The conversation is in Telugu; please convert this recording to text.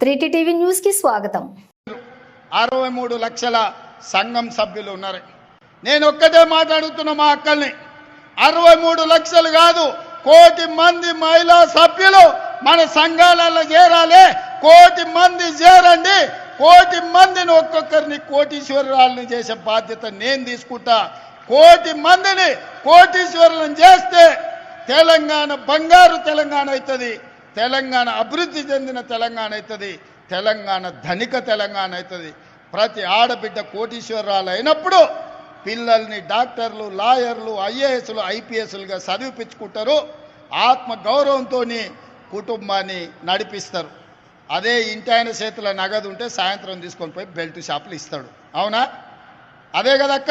త్రీటీ టీవీ న్యూస్కి స్వాగతం. అరవై మూడు లక్షల సంఘం సభ్యులు ఉన్నారు. నేను ఒక్కటే మాట్లాడుతున్న మా అక్కల్ని. అరవై మూడు లక్షలు కాదు కోటి మంది మహిళా సభ్యులు మన సంఘాలలో చేరాలి. కోటి మంది చేరండి. కోటి మందిని ఒక్కొక్కరిని కోటీశ్వరాలను చేసే బాధ్యత నేను తీసుకుంటా. కోటి మందిని కోటీశ్వరులను చేస్తే తెలంగాణ బంగారు తెలంగాణ అవుతుంది. తెలంగాణ అభివృద్ధి చెందిన తెలంగాణ అవుతుంది. తెలంగాణ ధనిక తెలంగాణ అవుతుంది. ప్రతి ఆడబిడ్డ కోటీశ్వరాలు అయినప్పుడు పిల్లల్ని డాక్టర్లు లాయర్లు ఐఏఎస్లు ఐపీఎస్లుగా చదివిపించుకుంటారు. ఆత్మ గౌరవంతో కుటుంబాన్ని నడిపిస్తారు. అదే ఇంటి ఆయన చేతిలో నగదు ఉంటే సాయంత్రం తీసుకొని పోయి బెల్ట్ షాపులు ఇస్తాడు. అవునా? అదే కదక్క?